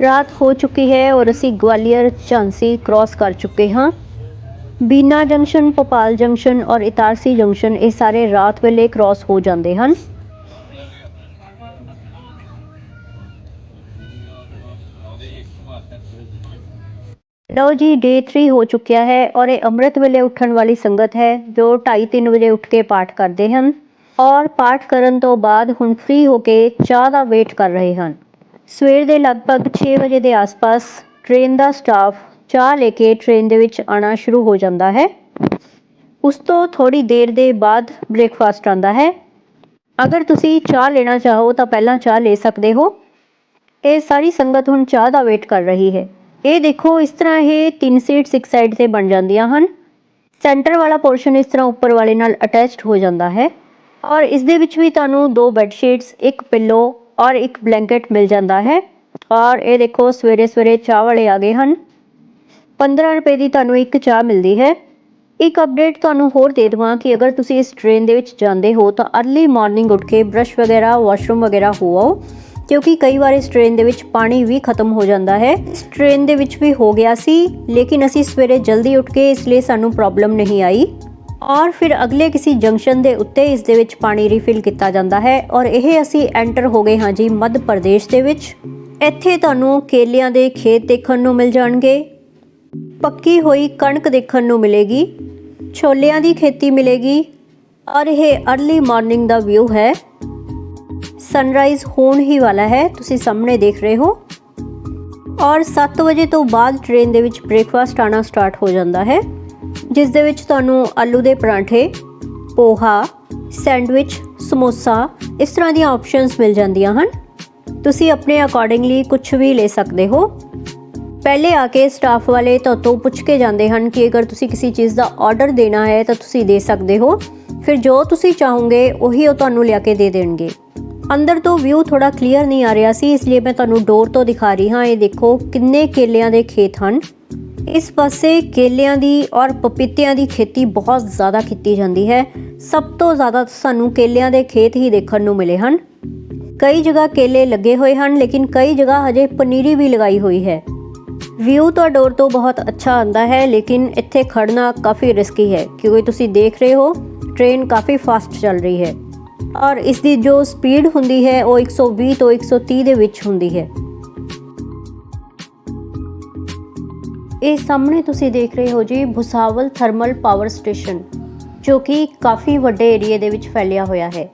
ਰਾਤ ਹੋ ਚੁੱਕੀ ਹੈ ਔਰ ਅਸੀਂ ਗਵਾਲੀਅਰ ਝਾਂਸੀ ਕ੍ਰਾਸ ਕਰ ਚੁੱਕੇ ਹਾਂ ਬੀਨਾ ਜੰਕਸ਼ਨ ਭੋਪਾਲ ਜੰਕਸ਼ਨ ਔਰ ਇਤਾਰਸੀ ਜੰਕਸ਼ਨ ਇਹ ਸਾਰੇ ਰਾਤ ਵੇਲੇ ਕ੍ਰਾਸ ਹੋ ਜਾਂਦੇ ਹਨ ਲਓ ਜੀ ਡੇ 3 ਹੋ ਚੁੱਕਿਆ ਹੈ ਔਰ ਇਹ ਅੰਮ੍ਰਿਤ ਵੇਲੇ ਉੱਠਣ ਵਾਲੀ ਸੰਗਤ ਹੈ ਜੋ 2:30 ਵਜੇ ਉੱਠ ਕੇ ਪਾਠ ਕਰਦੇ ਹਨ ਔਰ ਪਾਠ ਕਰਨ ਤੋਂ ਬਾਅਦ ਹੁਣ ਫ੍ਰੀ ਹੋ ਕੇ ਚਾਹ ਦਾ ਵੇਟ ਕਰ ਰਹੇ ਹਨ ਸਵੇਰ ਦੇ ਲਗਭਗ 6 ਵਜੇ ਦੇ ਆਸ-ਪਾਸ ਟ੍ਰੇਨ ਦਾ ਸਟਾਫ ਚਾਹ ਲੈ ਕੇ ਟ੍ਰੇਨ ਦੇ ਵਿੱਚ ਆਣਾ ਸ਼ੁਰੂ ਹੋ ਜਾਂਦਾ ਹੈ। ਉਸ ਤੋਂ ਥੋੜੀ ਦੇਰ ਦੇ ਬਾਅਦ ਬ੍ਰੇਕਫਾਸਟ ਆਉਂਦਾ ਹੈ। ਅਗਰ ਤੁਸੀਂ ਚਾਹ ਲੈਣਾ ਚਾਹੋ ਤਾਂ ਪਹਿਲਾਂ ਚਾਹ ਲੈ ਸਕਦੇ ਹੋ। ਇਹ ਸਾਰੀ ਸੰਗਤ ਹੁਣ ਚਾਹ ਦਾ ਵੇਟ ਕਰ ਰਹੀ ਹੈ। ਇਹ ਦੇਖੋ, ਇਸ ਤਰ੍ਹਾਂ ਇਹ ਤਿੰਨ ਸੀਟਸ ਇੱਕ ਸਾਈਡ ਤੇ ਬਣ ਜਾਂਦੀਆਂ ਹਨ। ਸੈਂਟਰ ਵਾਲਾ ਪੋਰਸ਼ਨ ਇਸ ਤਰ੍ਹਾਂ ਉੱਪਰ ਵਾਲੇ ਨਾਲ ਅਟੈਚਡ ਹੋ ਜਾਂਦਾ ਹੈ। ਔਰ ਇਸ ਦੇ ਵਿੱਚ ਵੀ ਤੁਹਾਨੂੰ ਦੋ ਬੈੱਡ ਸ਼ੀਟਸ, ਇੱਕ ਪਿੱਲੋ ਔਰ ਇੱਕ ਬਲੈਂਕਟ ਮਿਲ ਜਾਂਦਾ ਹੈ। ਔਰ ਇਹ ਦੇਖੋ, ਸਵੇਰੇ ਸਵੇਰੇ ਚਾਹ ਵਾਲੇ ਆ ਗਏ ਹਨ। 15 ਰੁਪਏ ਦੀ ਤੁਹਾਨੂੰ ਇੱਕ ਚਾਹ ਮਿਲਦੀ ਹੈ। ਇੱਕ ਅਪਡੇਟ ਤੁਹਾਨੂੰ ਹੋਰ ਦੇ ਦਵਾਂ ਕਿ ਅਗਰ ਤੁਸੀਂ ਇਸ ਟ੍ਰੇਨ ਦੇ ਵਿੱਚ ਜਾਂਦੇ ਹੋ ਤਾਂ अर्ਲੀ ਮਾਰਨਿੰਗ ਉੱਠ ਕੇ ਬ੍ਰਸ਼ ਵਗੈਰਾ ਵਾਸ਼ਰੂਮ ਵਗੈਰਾ ਹੋ ਆਓ। ਕਿਉਂਕਿ ਕਈ ਵਾਰ ਇਸ ਟ੍ਰੇਨ ਦੇ ਵਿੱਚ ਪਾਣੀ ਵੀ ਖਤਮ ਹੋ ਜਾਂਦਾ ਹੈ। ਇਸ ਟ੍ਰੇਨ ਦੇ ਵਿੱਚ ਵੀ ਹੋ ਗਿਆ ਸੀ, ਲੇਕਿਨ ਅਸੀਂ ਸਵੇਰੇ ਜਲਦੀ ਉੱਠ ਕੇ ਇਸ ਲਈ ਸਾਨੂੰ ਪ੍ਰੋਬਲਮ ਨਹੀਂ ਆਈ। ਔਰ ਫਿਰ ਅਗਲੇ ਕਿਸੇ ਜੰਕਸ਼ਨ ਦੇ ਉੱਤੇ ਇਸ ਦੇ ਵਿੱਚ ਪਾਣੀ ਰੀਫਿਲ ਕੀਤਾ ਜਾਂਦਾ ਹੈ ਔਰ ਇਹ ਅਸੀਂ ਐਂਟਰ ਹੋ ਗਏ ਹਾਂ ਜੀ ਮੱਧ ਪ੍ਰਦੇਸ਼ ਦੇ ਵਿੱਚ। ਇੱਥੇ ਤੁਹਾਨੂੰ ਕੇਲਿਆਂ ਦੇ ਖੇਤ ਦੇਖਣ ਨੂੰ ਮਿਲ ਜਾਣਗੇ। ਪੱਕੀ ਹੋਈ ਕਣਕ ਦੇਖਣ ਨੂੰ ਮਿਲੇਗੀ। ਛੋਲਿਆਂ ਦੀ ਖੇਤੀ ਮਿਲੇਗੀ। ਔਰ ਇਹ अर्ਲੀ ਮਾਰਨਿੰਗ ਦਾ ਵਿਊ ਹੈ। ਸਨਰਾਈਜ਼ ਹੋਣ ਹੀ ਵਾਲਾ ਹੈ, ਤੁਸੀਂ ਸਾਹਮਣੇ ਦੇਖ ਰਹੇ ਹੋ। ਔਰ 7 ਵਜੇ ਤੋਂ ਬਾਅਦ ਟ੍ਰੇਨ ਦੇ ਵਿੱਚ ਬ੍ਰੇਕਫਾਸਟ ਆਣਾ ਸਟਾਰਟ ਹੋ ਜਾਂਦਾ ਹੈ। ਜਿਸ ਦੇ ਵਿੱਚ ਤੁਹਾਨੂੰ ਆਲੂ ਦੇ ਪਰਾਂਠੇ, ਪੋਹਾ, ਸੈਂਡਵਿਚ, ਸਮੋਸਾ ਇਸ ਤਰ੍ਹਾਂ ਦੀਆਂ ਆਪਸ਼ਨਸ ਮਿਲ ਜਾਂਦੀਆਂ ਹਨ। ਤੁਸੀਂ ਆਪਣੇ ਅਕੋਰਡਿੰਗਲੀ ਕੁਝ ਵੀ ਲੈ ਸਕਦੇ ਹੋ। ਪਹਿਲੇ ਆ ਕੇ ਸਟਾਫ ਵਾਲੇ ਤੁਹਾਤੋਂ ਪੁੱਛ ਕੇ ਜਾਂਦੇ ਹਨ ਕਿ ਅਗਰ ਤੁਸੀਂ ਕਿਸੇ ਚੀਜ਼ ਦਾ ਆਰਡਰ ਦੇਣਾ ਹੈ ਤਾਂ ਤੁਸੀਂ ਦੇ ਸਕਦੇ ਹੋ। ਫਿਰ ਜੋ ਤੁਸੀਂ ਚਾਹੋਗੇ, ਉਹੀ ਉਹ ਤੁਹਾਨੂੰ ਲਿਆ ਕੇ ਦੇ ਦੇਣਗੇ। ਅੰਦਰ ਤੋਂ ਵਿਊ ਥੋੜਾ ਕਲੀਅਰ ਨਹੀਂ ਆ ਰਿਹਾ ਸੀ, ਇਸ ਲਈ ਮੈਂ ਤੁਹਾਨੂੰ ਡੋਰ ਤੋਂ ਦਿਖਾ ਰਹੀ ਹਾਂ। ਇਹ ਦੇਖੋ ਕਿੰਨੇ ਕੇਲਿਆਂ ਦੇ ਖੇਤ ਹਨ। ਇਸ ਪਾਸੇ ਕੇਲਿਆਂ ਦੀ ਔਰ ਪਪੀਤਿਆਂ ਦੀ ਖੇਤੀ ਬਹੁਤ ਜ਼ਿਆਦਾ ਕੀਤੀ ਜਾਂਦੀ ਹੈ। ਸਭ ਤੋਂ ਜ਼ਿਆਦਾ ਸਾਨੂੰ ਕੇਲਿਆਂ ਦੇ ਖੇਤ ਹੀ ਦੇਖਣ ਨੂੰ ਮਿਲੇ ਹਨ। ਕਈ ਜਗ੍ਹਾ ਕੇਲੇ ਲੱਗੇ ਹੋਏ ਹਨ, ਲੇਕਿਨ ਕਈ ਜਗ੍ਹਾ ਹਜੇ ਪਨੀਰੀ ਵੀ ਲਗਾਈ ਹੋਈ ਹੈ। ਵਿਊ ਤਾਂ ਡੋਰ ਤੋਂ ਬਹੁਤ ਅੱਛਾ ਆਉਂਦਾ ਹੈ, ਲੇਕਿਨ ਇੱਥੇ ਖੜਨਾ ਕਾਫੀ ਰਿਸਕੀ ਹੈ, ਕਿਉਂਕਿ ਤੁਸੀਂ ਦੇਖ ਰਹੇ ਹੋ ਟ੍ਰੇਨ ਕਾਫੀ ਫਾਸਟ ਚੱਲ ਰਹੀ ਹੈ। ਔਰ ਇਸ ਦੀ ਜੋ ਸਪੀਡ ਹੁੰਦੀ ਹੈ, ਉਹ 120 ਤੋਂ 130 ਦੇ ਵਿੱਚ ਹੁੰਦੀ ਹੈ। ਇਹ ਸਾਹਮਣੇ ਤੁਸੀਂ ਦੇਖ ਰਹੇ ਹੋ ਜੀ ਭੁਸਾਵਲ ਥਰਮਲ ਪਾਵਰ ਸਟੇਸ਼ਨ, ਜੋ ਕਿ ਕਾਫੀ ਵੱਡੇ ਏਰੀਏ ਦੇ ਵਿੱਚ ਫੈਲਿਆ ਹੋਇਆ ਹੈ।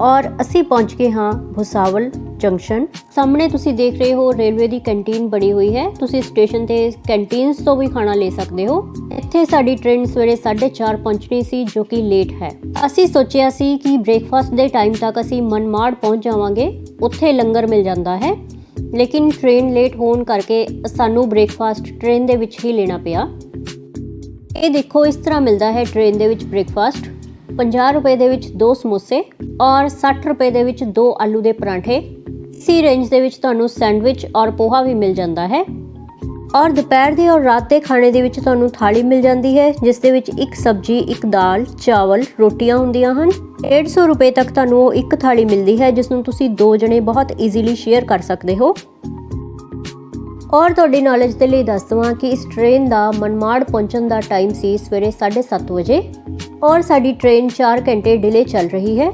ਔਰ ਅਸੀਂ ਪਹੁੰਚ ਗਏ ਹਾਂ ਭੁਸਾਵਲ ਜੰਕਸ਼ਨ। ਸਾਹਮਣੇ ਤੁਸੀਂ ਦੇਖ ਰਹੇ ਹੋ ਰੇਲਵੇ ਦੀ ਕੈਂਟੀਨ ਬਣੀ ਹੋਈ ਹੈ। ਤੁਸੀਂ ਸਟੇਸ਼ਨ ਤੇ ਕੈਂਟੀਨਸ ਤੋਂ ਵੀ ਖਾਣਾ ਲੈ ਸਕਦੇ ਹੋ। ਇੱਥੇ ਸਾਡੀ ਟ੍ਰੇਨ ਸਵੇਰੇ 4:30 ਪਹੁੰਚਣੀ ਸੀ, ਜੋ ਕਿ ਲੇਟ ਹੈ। ਅਸੀਂ ਸੋਚਿਆ ਸੀ ਕਿ ਬ੍ਰੇਕਫਾਸਟ ਦੇ ਟਾਈਮ ਤੱਕ ਅਸੀਂ ਮਨਮਾੜ ਪਹੁੰਚ ਜਾਵਾਂਗੇ। ਉੱਥੇ ਲੰਗਰ ਮਿਲ ਜਾਂਦਾ ਹੈ। ਲੇਕਿਨ ਟ੍ਰੇਨ ਲੇਟ ਹੋਣ ਕਰਕੇ ਸਾਨੂੰ ਬ੍ਰੇਕਫਾਸਟ ਟ੍ਰੇਨ ਦੇ ਵਿੱਚ ਹੀ ਲੈਣਾ ਪਿਆ। ਇਹ ਦੇਖੋ, ਇਸ ਤਰ੍ਹਾਂ ਮਿਲਦਾ ਹੈ ਟ੍ਰੇਨ ਦੇ ਵਿੱਚ ਬ੍ਰੇਕਫਾਸਟ 50 ਰੁਪਏ ਦੇ ਵਿੱਚ ਦੋ ਸਮੋਸੇ ਔਰ 60 ਰੁਪਏ ਦੇ ਵਿੱਚ ਦੋ ਆਲੂ ਦੇ ਪਰਾਂਠੇ। ਸੀ ਰੇਂਜ ਦੇ ਵਿੱਚ ਤੁਹਾਨੂੰ ਸੈਂਡਵਿਚ ਔਰ ਪੋਹਾ ਵੀ ਮਿਲ ਜਾਂਦਾ ਹੈ। ਔਰ ਦੁਪਹਿਰ ਦੇ ਔਰ ਰਾਤ ਦੇ ਖਾਣੇ ਦੇ ਵਿੱਚ ਤੁਹਾਨੂੰ ਥਾਲੀ ਮਿਲ ਜਾਂਦੀ ਹੈ, ਜਿਸ ਦੇ ਵਿੱਚ ਇੱਕ ਸਬਜ਼ੀ, ਇੱਕ ਦਾਲ, ਚਾਵਲ, ਰੋਟੀਆਂ ਹੁੰਦੀਆਂ ਹਨ। 150 ਰੁਪਏ ਤੱਕ ਤੁਹਾਨੂੰ ਉਹ ਇੱਕ ਥਾਲੀ ਮਿਲਦੀ ਹੈ, ਜਿਸ ਨੂੰ ਤੁਸੀਂ ਦੋ ਜਣੇ ਬਹੁਤ ਈਜ਼ੀਲੀ ਸ਼ੇਅਰ ਕਰ ਸਕਦੇ ਹੋ। ਔਰ ਤੁਹਾਡੀ ਨੌਲੇਜ ਦੇ ਲਈ ਦੱਸ ਦਵਾਂ ਕਿ ਇਸ ਟ੍ਰੇਨ ਦਾ ਮਨਮਾੜ ਪਹੁੰਚਣ ਦਾ ਟਾਈਮ ਸੀ ਸਵੇਰੇ 7:30 ਵਜੇ। ਔਰ ਸਾਡੀ ਟ੍ਰੇਨ 4 ਘੰਟੇ ਡਿਲੇ ਚੱਲ ਰਹੀ ਹੈ।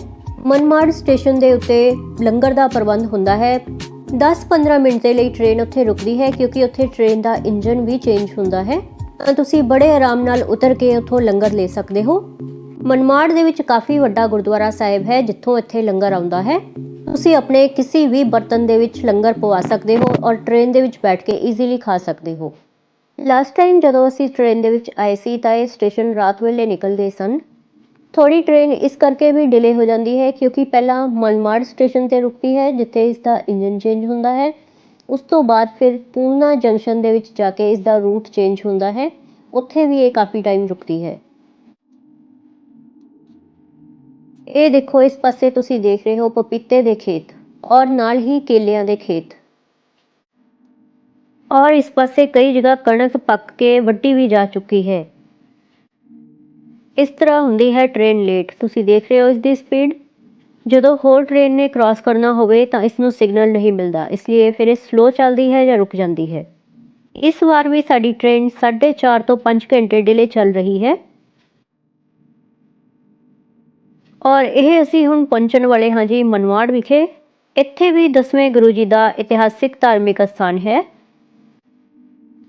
ਮਨਮਾੜ ਸਟੇਸ਼ਨ ਦੇ ਉੱਤੇ ਲੰਗਰ ਦਾ ਪ੍ਰਬੰਧ ਹੁੰਦਾ ਹੈ। 10-15 ਮਿੰਟ ਦੇ ਲਈ ਟ੍ਰੇਨ ਉੱਥੇ ਰੁਕਦੀ ਹੈ, ਕਿਉਂਕਿ ਉੱਥੇ ਟ੍ਰੇਨ ਦਾ ਇੰਜਨ ਵੀ ਚੇਂਜ ਹੁੰਦਾ ਹੈ। ਤੁਸੀਂ ਬੜੇ ਆਰਾਮ ਨਾਲ ਉਤਰ ਕੇ ਉੱਥੋਂ ਲੰਗਰ ਲੈ ਸਕਦੇ ਹੋ। ਮਨਮਾੜ ਦੇ ਵਿੱਚ ਕਾਫੀ ਵੱਡਾ ਗੁਰਦੁਆਰਾ ਸਾਹਿਬ ਹੈ, ਜਿੱਥੋਂ ਇੱਥੇ ਲੰਗਰ ਆਉਂਦਾ ਹੈ। ਤੁਸੀਂ ਆਪਣੇ ਕਿਸੇ ਵੀ ਬਰਤਨ ਦੇ ਵਿੱਚ ਲੰਗਰ ਪਵਾ ਸਕਦੇ ਹੋ ਔਰ ਟ੍ਰੇਨ ਦੇ ਵਿੱਚ ਬੈਠ ਕੇ ਈਜ਼ੀਲੀ ਖਾ ਸਕਦੇ ਹੋ। ਲਾਸਟ ਟਾਈਮ ਜਦੋਂ ਅਸੀਂ ਟ੍ਰੇਨ ਦੇ ਵਿੱਚ ਆਏ ਸੀ, ਤਾਂ ਇਹ ਸਟੇਸ਼ਨ ਰਾਤ ਵੇਲੇ ਨਿਕਲਦੇ ਸਨ। ਥੋੜੀ ਟ੍ਰੇਨ ਇਸ ਕਰਕੇ ਵੀ ਡਿਲੇ ਹੋ ਜਾਂਦੀ ਹੈ ਕਿਉਂਕਿ ਪਹਿਲਾਂ ਮਲਮਾੜ ਸਟੇਸ਼ਨ ਤੇ ਰੁਕਦੀ ਹੈ, ਜਿੱਥੇ ਇਸ ਦਾ ਇੰਜਨ ਚੇਂਜ ਹੁੰਦਾ ਹੈ। ਉਸ ਤੋਂ ਬਾਅਦ ਫਿਰ ਪੂਨਾ ਜੰਕਸ਼ਨ ਦੇ ਵਿੱਚ ਜਾ ਕੇ ਇਸ ਦਾ ਰੂਟ ਚੇਂਜ ਹੁੰਦਾ ਹੈ। ਉੱਥੇ ਵੀ ਇਹ ਕਾਫੀ ਟਾਈਮ ਰੁਕਦੀ ਹੈ। ਇਹ ਦੇਖੋ, ਇਸ ਪਾਸੇ ਤੁਸੀਂ ਦੇਖ ਰਹੇ ਹੋ ਪਪੀਤੇ ਦੇ ਖੇਤ ਔਰ ਨਾਲ ਹੀ ਕੇਲਿਆਂ ਦੇ ਖੇਤ। ਔਰ ਇਸ ਪਾਸੇ ਕਈ ਜਗ੍ਹਾ ਕਣਕ ਪੱਕ ਕੇ ਵੱਢੀ ਵੀ ਜਾ ਚੁੱਕੀ ਹੈ। ਇਸ ਤਰ੍ਹਾਂ ਹੁੰਦੀ ਹੈ ਟ੍ਰੇਨ ਲੇਟ ਤੁਸੀਂ ਦੇਖ ਰਹੇ ਹੋ ਇਸ ਦੀ ਸਪੀਡ ਜਦੋਂ ਹੋਰ ਟ੍ਰੇਨ ਨੇ ਕ੍ਰਾਸ ਕਰਨਾ ਹੋਵੇ ਤਾਂ ਇਸ ਨੂੰ ਸਿਗਨਲ ਨਹੀਂ ਮਿਲਦਾ। ਇਸ ਲਈ ਫਿਰ ਇਹ ਸਲੋ ਚੱਲਦੀ ਹੈ ਜਾਂ ਰੁਕ ਜਾਂਦੀ ਹੈ। ਇਸ ਵਾਰ ਵੀ ਸਾਡੀ ਟ੍ਰੇਨ 4.5 ਤੋਂ 5 ਘੰਟੇ ਡਿਲੇ ਚੱਲ ਰਹੀ ਹੈ। ਔਰ ਇਹ ਅਸੀਂ ਹੁਣ ਪਹੁੰਚਣ ਵਾਲੇ ਹਾਂ ਜੀ ਮਨਵਾੜ ਵਿਖੇ। ਇੱਥੇ ਵੀ ਦਸਵੇਂ ਗੁਰੂ ਜੀ ਦਾ ਇਤਿਹਾਸਿਕ ਧਾਰਮਿਕ ਸਥਾਨ ਹੈ।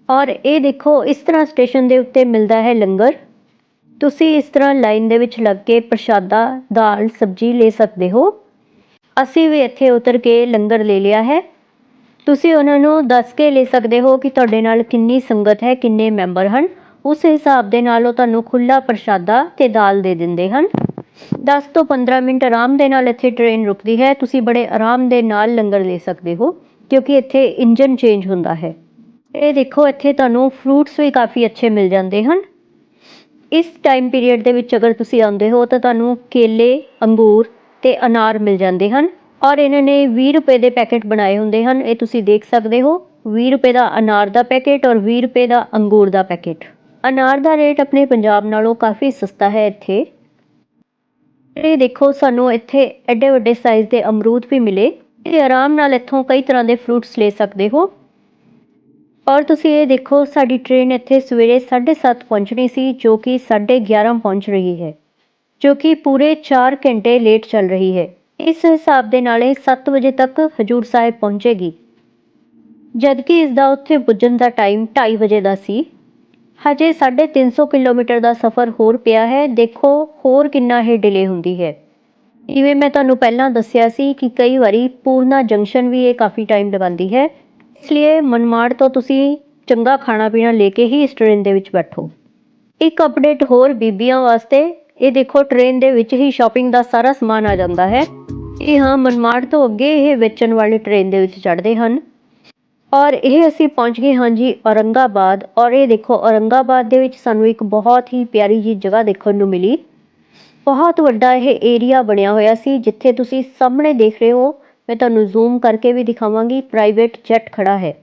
ਔਰ ਇਹ ਦੇਖੋ, ਇਸ ਤਰ੍ਹਾਂ ਸਟੇਸ਼ਨ ਦੇ ਉੱਤੇ ਮਿਲਦਾ ਹੈ ਲੰਗਰ। ਤੁਸੀਂ ਇਸ ਤਰ੍ਹਾਂ ਲਾਈਨ ਦੇ ਵਿੱਚ ਲੱਗ ਕੇ ਪ੍ਰਸ਼ਾਦਾ ਦਾਲ ਸਬਜ਼ੀ ਲੈ ਸਕਦੇ ਹੋ। ਅਸੀਂ ਵੀ ਇੱਥੇ ਉਤਰ ਕੇ ਲੰਗਰ ਲੈ ਲਿਆ ਹੈ। ਤੁਸੀਂ ਉਹਨਾਂ ਨੂੰ ਦੱਸ ਕੇ ਲੈ ਸਕਦੇ ਹੋ ਕਿ ਤੁਹਾਡੇ ਨਾਲ ਕਿੰਨੀ ਸੰਗਤ ਹੈ, ਕਿੰਨੇ ਮੈਂਬਰ ਹਨ। ਉਸ ਹਿਸਾਬ ਦੇ ਨਾਲ ਉਹ ਤੁਹਾਨੂੰ ਖੁੱਲਾ ਪ੍ਰਸ਼ਾਦਾ ਤੇ ਦਾਲ ਦੇ ਦਿੰਦੇ ਹਨ। 10 ਤੋਂ 15 ਮਿੰਟ ਆਰਾਮ ਦੇ ਨਾਲ ਇੱਥੇ ਟ੍ਰੇਨ ਰੁਕਦੀ ਹੈ। ਤੁਸੀਂ ਬੜੇ ਆਰਾਮ ਦੇ ਨਾਲ ਲੰਗਰ ਲੈ ਸਕਦੇ ਹੋ, ਕਿਉਂਕਿ ਇੱਥੇ ਇੰਜਨ ਚੇਂਜ ਹੁੰਦਾ ਹੈ। ਇਹ ਦੇਖੋ, ਇੱਥੇ ਤੁਹਾਨੂੰ ਫਰੂਟਸ ਵੀ ਕਾਫੀ ਅੱਛੇ ਮਿਲ ਜਾਂਦੇ ਹਨ। ਇਸ ਟਾਈਮ ਪੀਰੀਅਡ ਦੇ ਵਿੱਚ ਅਗਰ ਤੁਸੀਂ ਆਉਂਦੇ ਹੋ ਤਾਂ ਤੁਹਾਨੂੰ ਕੇਲੇ ਅੰਗੂਰ ਅਤੇ ਅਨਾਰ ਮਿਲ ਜਾਂਦੇ ਹਨ ਔਰ ਇਹਨਾਂ ਨੇ ਵੀਹ ਰੁਪਏ ਦੇ ਪੈਕੇਟ ਬਣਾਏ ਹੁੰਦੇ ਹਨ। ਇਹ ਤੁਸੀਂ ਦੇਖ ਸਕਦੇ ਹੋ, ਵੀਹ ਰੁਪਏ ਦਾ ਅਨਾਰ ਦਾ ਪੈਕੇਟ ਔਰ ਵੀਹ ਰੁਪਏ ਦਾ ਅੰਗੂਰ ਦਾ ਪੈਕੇਟ। ਅਨਾਰ ਦਾ ਰੇਟ ਆਪਣੇ ਪੰਜਾਬ ਨਾਲੋਂ ਕਾਫੀ ਸਸਤਾ ਹੈ ਇੱਥੇ। ਇਹ ਦੇਖੋ, ਸਾਨੂੰ ਇੱਥੇ ਐਡੇ ਵੱਡੇ ਸਾਈਜ਼ ਦੇ ਅਮਰੂਦ ਵੀ ਮਿਲੇ। ਇਹ ਆਰਾਮ ਨਾਲ ਇੱਥੋਂ ਕਈ ਤਰ੍ਹਾਂ ਦੇ ਫਰੂਟਸ ਲੈ ਸਕਦੇ ਹੋ। ਔਰ ਤੁਸੀਂ ਇਹ ਦੇਖੋ, ਸਾਡੀ ਟ੍ਰੇਨ ਇੱਥੇ ਸਵੇਰੇ 7:30 ਪਹੁੰਚਣੀ ਸੀ, ਜੋ ਕਿ 11:30 ਪਹੁੰਚ ਰਹੀ ਹੈ, ਜੋ ਕਿ ਪੂਰੇ 4 ਘੰਟੇ ਲੇਟ ਚੱਲ ਰਹੀ ਹੈ। ਇਸ ਹਿਸਾਬ ਦੇ ਨਾਲ ਇਹ 7 ਵਜੇ ਤੱਕ ਹਜੂਰ ਸਾਹਿਬ ਪਹੁੰਚੇਗੀ। ਜਦਕਿ ਇਸ ਦਾ ਉੱਥੇ ਪੁੱਜਣ ਦਾ ਟਾਈਮ 2:30 ਵਜੇ ਦਾ ਸੀ। ਹਜੇ 350 ਕਿਲੋਮੀਟਰ ਦਾ ਸਫ਼ਰ ਹੋਰ ਪਿਆ ਹੈ। ਦੇਖੋ, ਹੋਰ ਕਿੰਨਾ ਇਹ ਡਿਲੇ ਹੁੰਦੀ ਹੈ। ਇਵੇਂ ਮੈਂ ਤੁਹਾਨੂੰ ਪਹਿਲਾਂ ਦੱਸਿਆ ਸੀ ਕਿ ਕਈ ਵਾਰੀ ਪੂਰਨਾ ਜੰਕਸ਼ਨ ਵੀ ਇਹ ਕਾਫੀ ਟਾਈਮ ਲਗਾਉਂਦੀ ਹੈ। ਇਸ ਲਈ ਮਨਮਾੜ ਤੋਂ ਤੁਸੀਂ ਚੰਗਾ ਖਾਣਾ ਪੀਣਾ ਲੈ ਕੇ ਹੀ ਇਸ ਟ੍ਰੇਨ ਦੇ ਵਿੱਚ ਬੈਠੋ। ਇੱਕ ਅਪਡੇਟ ਹੋਰ ਬੀਬੀਆਂ ਵਾਸਤੇ, ਇਹ ਦੇਖੋ ਟ੍ਰੇਨ ਦੇ ਵਿੱਚ ਹੀ ਸ਼ਾਪਿੰਗ ਦਾ ਸਾਰਾ ਸਮਾਨ ਆ ਜਾਂਦਾ ਹੈ। ਇਹ ਹਾਂ ਮਨਮਾੜ ਤੋਂ ਅੱਗੇ ਇਹ ਵੇਚਣ ਵਾਲੀ ਟ੍ਰੇਨ ਦੇ ਵਿੱਚ ਚੜ੍ਹਦੇ ਹਨ। ਔਰ ਇਹ ਅਸੀਂ ਪਹੁੰਚ ਗਏ ਹਾਂ ਜੀ ਔਰੰਗਾਬਾਦ। ਔਰ ਇਹ ਦੇਖੋ ਔਰੰਗਾਬਾਦ ਦੇ ਵਿੱਚ ਸਾਨੂੰ ਇੱਕ ਬਹੁਤ ਹੀ ਪਿਆਰੀ ਜੀ ਜਗ੍ਹਾ ਦੇਖਣ ਨੂੰ ਮਿਲੀ। ਬਹੁਤ ਵੱਡਾ ਇਹ ਏਰੀਆ ਬਣਿਆ ਹੋਇਆ ਸੀ, ਜਿੱਥੇ ਤੁਸੀਂ ਸਾਹਮਣੇ ਦੇਖ ਰਹੇ ਹੋ ਮੈਂ ਤੁਹਾਨੂੰ ਜ਼ੂਮ ਕਰਕੇ ਵੀ ਦਿਖਾਵਾਂਗੀ ਪ੍ਰਾਈਵੇਟ ਜੈਟ ਖੜਾ ਹੈ।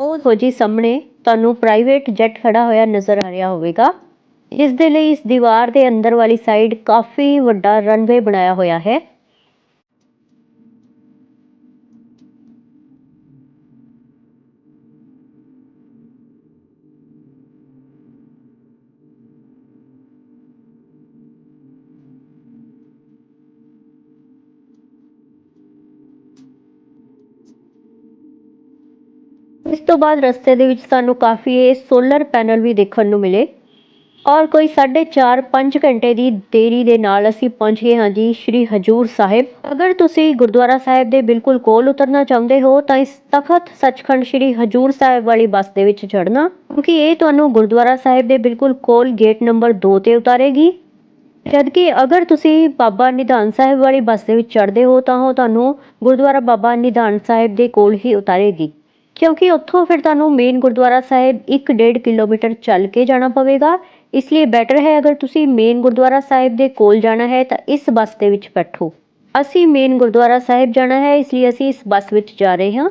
ਉਹ ਦੇਖੋ ਜੀ ਸਾਹਮਣੇ ਤੁਹਾਨੂੰ ਪ੍ਰਾਈਵੇਟ ਜੈਟ ਖੜਾ ਹੋਇਆ ਨਜ਼ਰ ਆ ਰਿਹਾ ਹੋਵੇਗਾ। ਇਸ ਦੇ ਲਈ ਇਸ ਦੀਵਾਰ ਦੇ ਅੰਦਰ ਵਾਲੀ ਸਾਈਡ ਕਾਫੀ ਵੱਡਾ ਰਨਵੇ ਬਣਾਇਆ ਹੋਇਆ ਹੈ। ਇਸ ਤੋਂ ਬਾਅਦ ਰਸਤੇ ਦੇ ਵਿੱਚ ਸਾਨੂੰ ਕਾਫੀ ਇਹ ਸੋਲਰ ਪੈਨਲ ਵੀ ਦੇਖਣ ਨੂੰ ਮਿਲੇ। ਔਰ ਕੋਈ 4.5 5 ਘੰਟੇ ਦੀ ਦੇਰੀ ਦੇ ਨਾਲ ਅਸੀਂ ਪਹੁੰਚ ਗਏ ਹਾਂ ਜੀ ਸ਼੍ਰੀ ਹਜੂਰ ਸਾਹਿਬ। ਅਗਰ ਤੁਸੀਂ ਗੁਰਦੁਆਰਾ ਸਾਹਿਬ ਦੇ ਬਿਲਕੁਲ ਕੋਲ ਉਤਰਨਾ ਚਾਹੁੰਦੇ ਹੋ, ਤਾਂ ਇਸ ਤਖਤ ਸੱਚਖੰਡ ਸ਼੍ਰੀ ਹਜੂਰ ਸਾਹਿਬ ਵਾਲੀ ਬੱਸ ਦੇ ਵਿੱਚ ਚੜ੍ਹਨਾ, ਕਿਉਂਕਿ ਇਹ ਤੁਹਾਨੂੰ ਗੁਰਦੁਆਰਾ ਸਾਹਿਬ ਦੇ ਬਿਲਕੁਲ ਕੋਲ ਗੇਟ ਨੰਬਰ 2 ਤੇ ਉਤਾਰੇਗੀ। ਜਦਕਿ ਅਗਰ ਤੁਸੀਂ ਬਾਬਾ ਨਿਧਾਨ ਸਾਹਿਬ ਵਾਲੀ ਬੱਸ ਦੇ ਵਿੱਚ ਚੜ੍ਹਦੇ ਹੋ, ਤਾਂ ਉਹ ਤੁਹਾਨੂੰ ਗੁਰਦੁਆਰਾ ਬਾਬਾ ਨਿਧਾਨ ਸਾਹਿਬ ਦੇ ਕੋਲ ਹੀ ਉਤਾਰੇਗੀ। ਕਿਉਂਕਿ ਉੱਥੋਂ ਫਿਰ ਤੁਹਾਨੂੰ ਮੇਨ ਗੁਰਦੁਆਰਾ ਸਾਹਿਬ 1.5 ਕਿਲੋਮੀਟਰ ਚੱਲ ਕੇ ਜਾਣਾ ਪਵੇਗਾ। ਇਸ ਲਈ ਬੈਟਰ ਹੈ ਅਗਰ ਤੁਸੀਂ ਮੇਨ ਗੁਰਦੁਆਰਾ ਸਾਹਿਬ ਦੇ ਕੋਲ ਜਾਣਾ ਹੈ ਤਾਂ ਇਸ ਬੱਸ ਦੇ ਵਿੱਚ ਬੈਠੋ। ਅਸੀਂ ਮੇਨ ਗੁਰਦੁਆਰਾ ਸਾਹਿਬ ਜਾਣਾ ਹੈ, ਇਸ ਲਈ ਅਸੀਂ ਇਸ ਬੱਸ ਵਿੱਚ ਜਾ ਰਹੇ ਹਾਂ।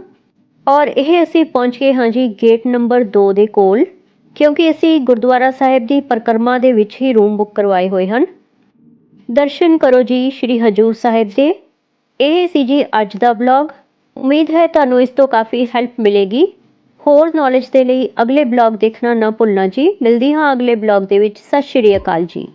ਔਰ ਇਹ ਅਸੀਂ ਪਹੁੰਚ ਗਏ ਹਾਂ ਜੀ ਗੇਟ ਨੰਬਰ 2 ਦੇ ਕੋਲ, ਕਿਉਂਕਿ ਅਸੀਂ ਗੁਰਦੁਆਰਾ ਸਾਹਿਬ ਦੀ ਪਰਿਕਰਮਾ ਦੇ ਵਿੱਚ ਹੀ ਰੂਮ ਬੁੱਕ ਕਰਵਾਏ ਹੋਏ ਹਨ। ਦਰਸ਼ਨ ਕਰੋ ਜੀ ਸ਼੍ਰੀ ਹਜੂਰ ਸਾਹਿਬ ਦੇ। ਇਹ ਸੀ ਜੀ ਅੱਜ ਦਾ ਵਲੌਗ ਉਮੀਦ ਹੈ ਤੁਹਾਨੂੰ ਇਸ ਤੋਂ ਕਾਫੀ ਹੈਲਪ ਮਿਲੇਗੀ। ਹੋਰ ਨੌਲੇਜ ਦੇ ਲਈ ਅਗਲੇ ਬਲੌਗ ਦੇਖਣਾ ਨਾ ਭੁੱਲਣਾ ਜੀ। ਮਿਲਦੀ ਹਾਂ ਅਗਲੇ ਬਲੌਗ ਦੇ ਵਿੱਚ। ਸਤਿ ਸ਼੍ਰੀ ਅਕਾਲ ਜੀ।